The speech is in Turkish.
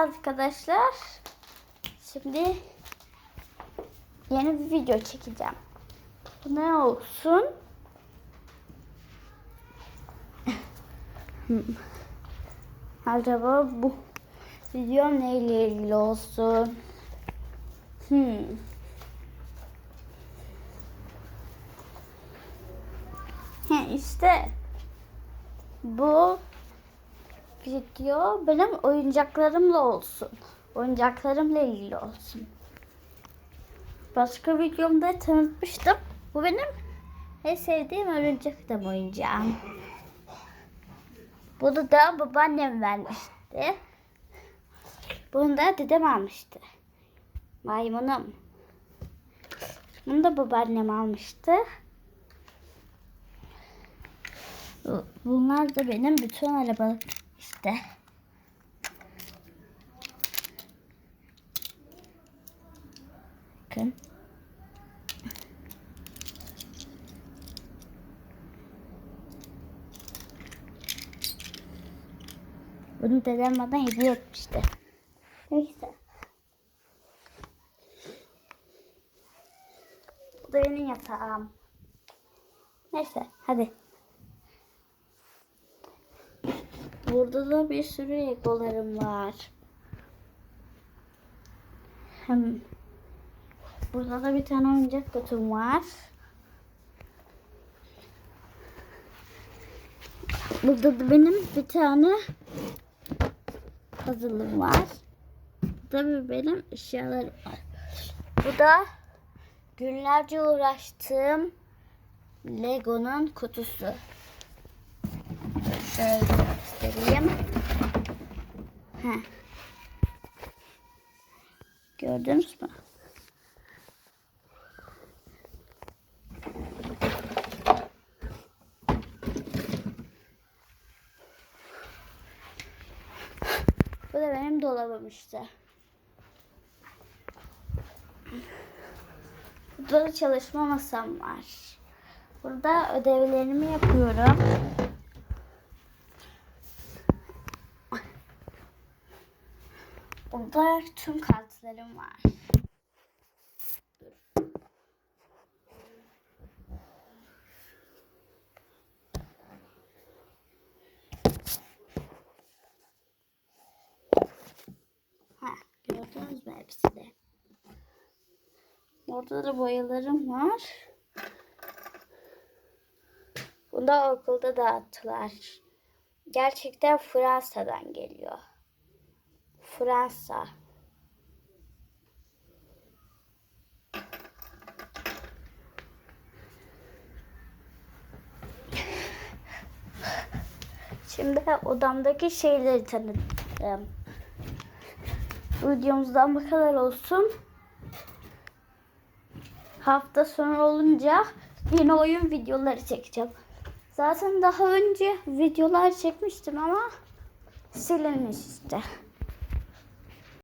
arkadaşlar. Şimdi yeni bir video çekeceğim. Bu ne olsun? Acaba bu video neyle ilgili olsun? Hmm. He işte bu video benim oyuncaklarımla olsun. Oyuncaklarımla ilgili olsun. Başka videomda tanıtmıştım. Bu benim en sevdiğim oyuncak adam oyuncağım. Bunu da babaannem vermişti. Bunu da dedem almıştı. Maymunum. Bunu da babaannem almıştı. Bu- Bunlar da benim bütün arabalarım işte. Bakın. Bunu dedem bana hediye etmişti. Neyse. Bu da benim yatağım. Neyse hadi. Burada da bir sürü legolarım var. Hem burada da bir tane oyuncak kutum var. Burada da benim bir tane puzzle'ım var. Bir benim eşyalarım var. Bu da günlerce uğraştığım Lego'nun kutusu. Şöyle göstereyim. Heh. Gördünüz mü? Bu da benim dolabım işte. Burada da çalışma masam var. Burada ödevlerimi yapıyorum. Burada tüm kartlarım var. Ha, gördünüz mü hepsi de? Orada da boyalarım var. Bunu da okulda dağıttılar. Gerçekten Fransa'dan geliyor. Fransa. Şimdi odamdaki şeyleri tanıtacağım. Videomuzdan bu kadar olsun. Hafta sonu olunca yine oyun videoları çekeceğim. Zaten daha önce videolar çekmiştim ama silinmiş işte.